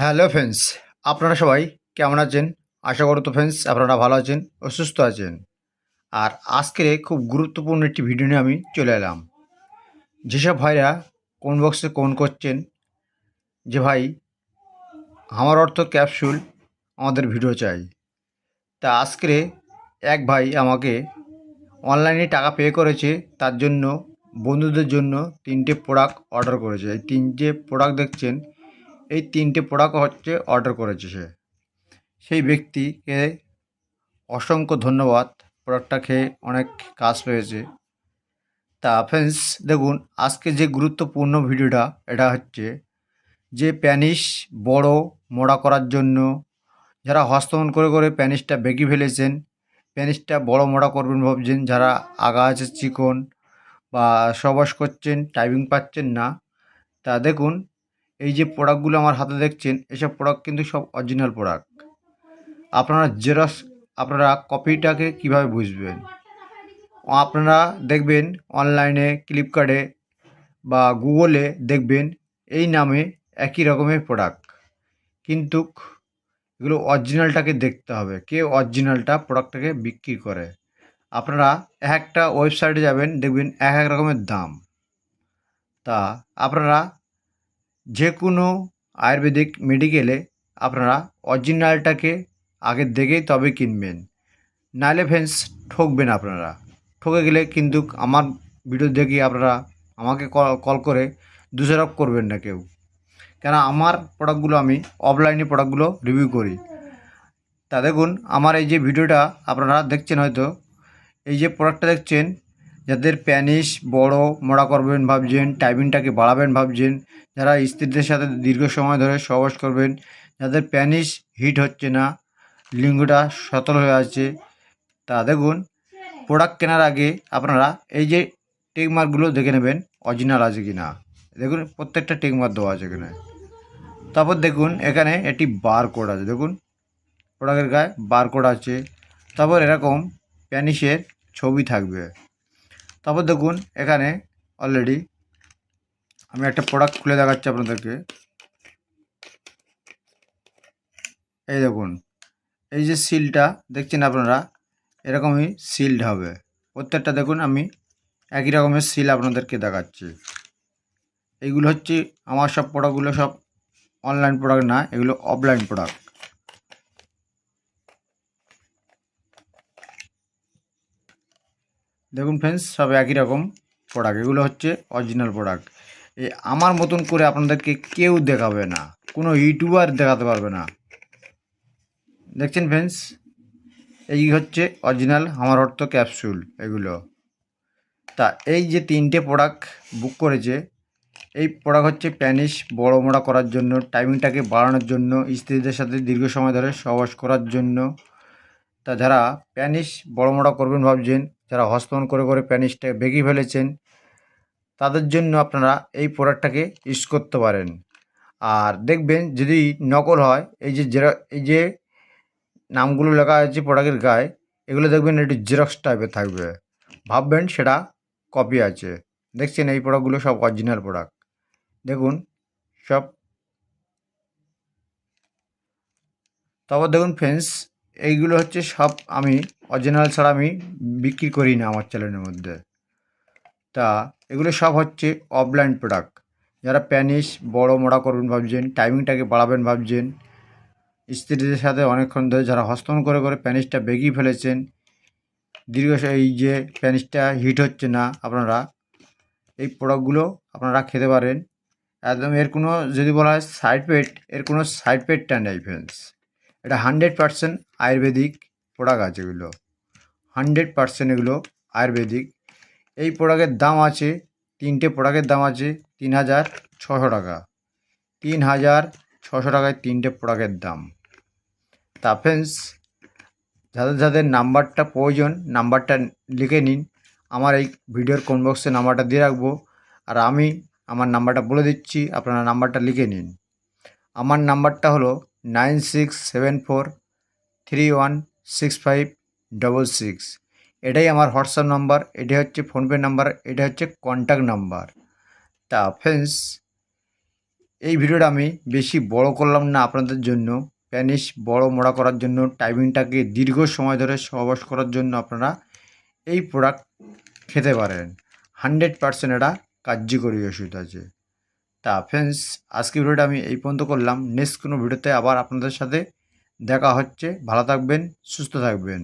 Hello friends, আপনারা সবাই কেমন আছেন? আশা করো তো ফ্রেন্ডস আপনারা ভালো আছেন ও সুস্থ আছেন। আর আজকে খুব গুরুত্বপূর্ণ একটি ভিডিও নিয়ে আমি চলে এলাম। যেসব ভাইরা কোন বক্সে কোন করছেন, যে ভাই, আমার অর্থ ক্যাপসুল আমাদের ভিডিও চাই। তা আজকে এক ভাই আমাকে অনলাইনে টাকা পে করেছে, তার জন্য বন্ধুদের জন্য তিনটে প্রোডাক্ট অর্ডার করেছে। এই তিনটে প্রোডাক্ট দেখছেন এই তিনটে প্রোডাক্ট হচ্ছে অর্ডার করেছে সে। সেই ব্যক্তিকে অসংখ্য ধন্যবাদ। প্রোডাক্টটা খেয়ে অনেক কাজ পেয়েছে। তা ফ্রেন্ডস দেখুন, আজকে যে গুরুত্বপূর্ণ ভিডিওটা, এটা হচ্ছে যে প্যানিস বড় মোড়া করার জন্য যারা হস্তমন করে করে প্যানিসটা বেঁকে ফেলেছেন প্যানিসটা বড় মোড়া করবেন ভাবছেন, যারা আগা আছে চিকন বা সবাস করছেন টাইপিং পাচ্ছেন না, তা দেখুন এই যে প্রোডাক্টগুলো আমার হাতে দেখছেন, এসব প্রোডাক্ট কিন্তু সব অরিজিনাল প্রোডাক্ট আপনারা জেরক্স আপনারা কপিটাকে কীভাবে বুঝবেন? আপনারা দেখবেন অনলাইনে ফ্লিপকার্টে বা গুগলে দেখবেন এই নামে একই রকমের প্রোডাক্ট কিন্তু এগুলো অরিজিনালটাকে দেখতে হবে। কে অরিজিনালটা প্রোডাক্টটাকে বিক্রি করে? আপনারা এক একটা ওয়েবসাইটে যাবেন, দেখবেন এক এক রকমের দাম। তা আপনারা যে কোনো আয়ুর্বেদিক মেডিকেলে আপনারা অরিজিনালটাকে আগে দেখেই তবে কিনবেন। নাহলে ফ্রেন্ডস ঠকবেন আপনারা। ঠকে গেলে কিন্তু আমার ভিডিও দেখে আপনারা আমাকে কল করে দোষারোপ করবেন না কেউ। কেন আমার প্রোডাক্টগুলো আমি অফলাইনে প্রোডাক্টগুলো রিভিউ করি। তা দেখুন, আমার এই যে ভিডিওটা আপনারা দেখছেন হয়তো, এই যে প্রোডাক্টটা দেখছেন যাদের প্যানিস বড় মোড়া করবেন ভাবছেন টাইমিংটাকে বাড়াবেন ভাবছেন, যারা স্ত্রীদের সাথে দীর্ঘ সময় ধরে সহবাস করবেন, যাদের প্যানিস হিট হচ্ছে না, লিঙ্গটা সতল হয়ে আছে, তা দেখুন, প্রোডাক্ট কেনার আগে আপনারা এই যে টেকমার্কগুলো দেখে নেবেন, অরিজিনাল আছে কি না দেখুন, প্রত্যেকটা টেকমার্ক দেওয়া আছে এখানে। তারপর দেখুন, এখানে একটি বার কোড আছে। দেখুন, প্রোডাক্টের গায়ে বার কোড আছে। তারপর এরকম প্যানিসের ছবি থাকবে। তারপর দেখুন, এখানে অলরেডি আমি একটা প্রোডাক্ট খুলে দেখাচ্ছি আপনাদেরকে। এই দেখুন, এই যে সিলটা দেখছেন আপনারা? এরকমই সিলড হবে। প্রত্যেকটা দেখুন, আমি একই রকমের সিল আপনাদেরকে দেখাচ্ছি। এইগুলো হচ্ছে আমার সব প্রোডাক্টগুলো সব অনলাইন প্রোডাক্ট না, এগুলো অফলাইন প্রোডাক্ট দেখুন ফ্রেন্ডস সব একই রকম প্রোডাক্ট এগুলো হচ্ছে অরিজিনাল প্রোডাক্ট এই আমার মতন করে আপনাদেরকে কেউ দেখাবে না। কোনো ইউটিউবার দেখাতে পারবে না। দেখছেন ফ্রেন্ডস এই হচ্ছে অরিজিনাল আমার অর্থ ক্যাপসুল এগুলো। তা, এই যে তিনটে প্রোডাক্ট বুক করেছে, এই প্রোডাক্ট হচ্ছে প্যানিস বড় মোড়া করার জন্য টাইমিংটাকে বাড়ানোর জন্য, স্ত্রীদের সাথে দীর্ঘ সময় ধরে সহবাস করার জন্য। তা, যারা প্যানিস বড় মোড়া করবেন ভাবছেন যারা হস্তমন করে করে প্যানিসটা বেঁকে ফেলেছেন, তাদের জন্য আপনারা এই প্রোডাক্টটাকে ইউজ করতে পারেন। আর দেখবেন যদি নকল হয়, এই যে জেরা এই যে নামগুলো লেখা আছে প্রোডাক্টের গায়ে, এগুলো দেখবেন একটু জেরক্স টাইপের থাকবে। ভাববেন সেটা কপি আছে। দেখছেন এই প্রোডাক্টগুলো সব অরিজিনাল প্রোডাক্ট। দেখুন, সব। তারপর দেখুন, ফ্রেন্ডস এইগুলো হচ্ছে সব আমি অরিজিনাল ছাড়া আমি বিক্রি করি না আমার চ্যানেলের মধ্যে। তা এগুলো সব হচ্ছে অফলাইন প্রোডাক্ট যারা প্যানিস বড় মোড়া করবেন ভাবছেন টাইমিংটাকে বাড়াবেন ভাবছেন, স্ত্রীদের সাথে অনেকক্ষণ ধরে যারা হস্তন করে করে প্যানিসটা বেগিয়ে ফেলেছেন, দীর্ঘ এই যে প্যানিসটা হিট হচ্ছে না আপনারা, এই প্রোডাক্টগুলো আপনারা খেতে পারেন। একদম এর কোনো যদি বলা হয় সাইড পেট এর কোনো সাইড পেটটা নেই ফ্রেন্ডস এটা হান্ড্রেড পারসেন্ট আয়ুর্বেদিক প্রোডাক্ট আছে এগুলো। হান্ড্রেড পারসেন্ট এগুলো আয়ুর্বেদিক। এই প্রোডাক্টের দাম আছে, তিনটে প্রোডাক্টের দাম আছে তিন হাজার ছশো টাকা। তিন হাজার ছশো টাকায় তিনটে প্রোডাক্টের দাম। তা ফ্রেন্ডস যাদের যাদের নাম্বারটা প্রয়োজন, নাম্বারটা লিখে নিন। আমার এই ভিডিওর কোন বক্সে নাম্বারটা দিয়ে রাখব। আর আমি আমার নাম্বারটা বলে দিচ্ছি, আপনারা নাম্বারটা লিখে নিন। আমার নাম্বারটা হলো nine six seven four three one six five double six. এটাই আমার হোয়াটসঅ্যাপ নাম্বার এটা হচ্ছে ফোনপে নাম্বার, এটা হচ্ছে কন্ট্যাক্ট নাম্বার। তা ফ্রেন্ডস এই ভিডিওটা আমি বেশি বড় করলাম না আপনাদের জন্য। প্যানিশ বড় মোড়া করার জন্য, টাইমিংটাকে দীর্ঘ সময় ধরে সহবাস করার জন্য আপনারা এই প্রোডাক্ট খেতে পারেন। হান্ড্রেড পারসেন্ট এটা কার্যকরী ওষুধ আছে। তা ফ্রেন্ডস আজকে ভিডিওটা আমি এই পর্যন্ত করলাম। নেক্সট কোনো ভিডিওতে আবার আপনাদের সাথে দেখা হচ্ছে। ভালো থাকবেন, সুস্থ থাকবেন।